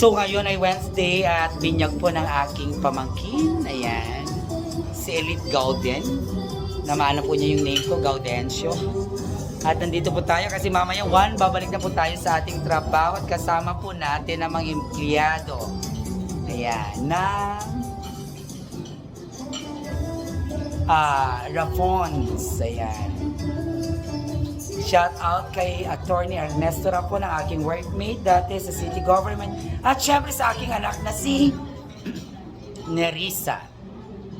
So ngayon ay Wednesday at binyag po ng aking pamangkin. Ayan. Si Elite Gauden. Namana po niya yung name ko, Gaudencio. At nandito po tayo kasi mamaya one, babalik na po tayo sa ating trabaho at kasama po natin ang mga empleyado. Ayan, na ah, Rafons. Ayan. Shout out kay Attorney Ernesto Rapon, ang aking workmate dati sa city government. At syempre sa aking anak na si Nerissa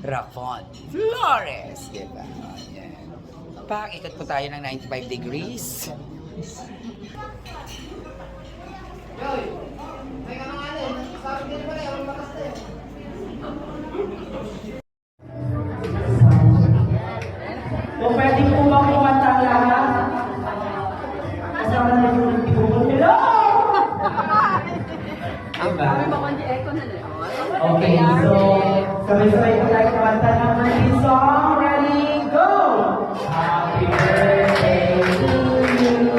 Rapon Flores. Diba? Ayan. Pakikot po tayo ng 95 degrees. Okay, so sabay-sabay po tayo kumanta song. Ready, go! Happy birthday to you.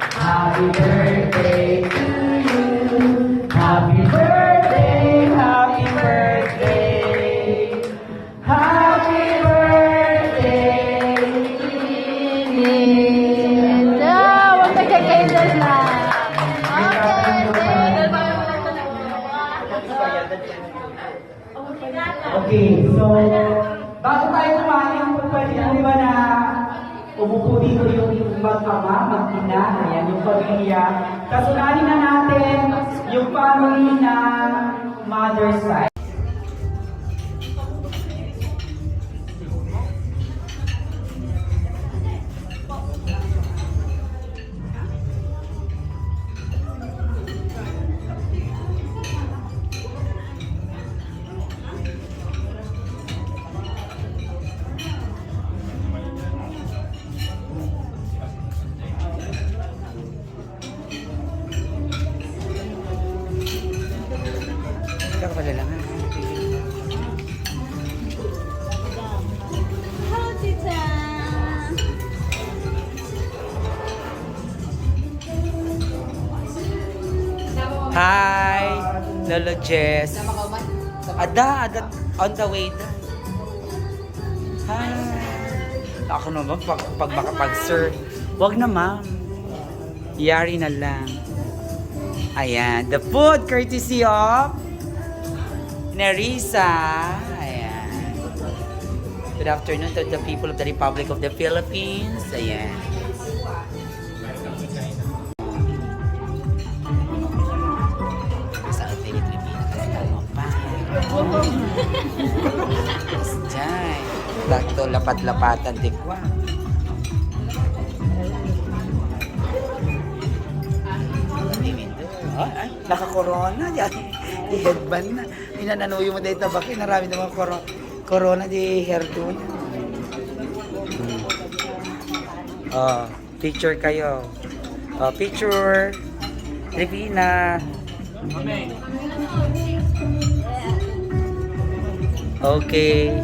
Happy birthday to you. Okay, so bago tayo kumain, kung pwede po ba na umupo dito yung mag-ama, mag-ina, ayan, yung pamilya. Kasulanin na natin yung family na mother side. Ikaw pala lang? Hello, tita. Hi, Lolo Jess. Ada, ada, on the way na. Hi. Ako naman, pag, pag makapag-serve. Wag na, ma'am. Yari na lang. Ayan, the food courtesy of Nerissa. Ayan. Good afternoon to the people of the Republic of the Philippines. Ayan. Sa ating Pilipina kasi tayo pa. Diyan. Dakto lapat-lapatan dikwa. Ay, naka-corona. Yan. I-headband na. Inananuyo mo dahil tabaki. Narami naman corona. Corona di hairdo niya. Hmm. Oh, picture kayo. Oh, picture. Rivina. Okay.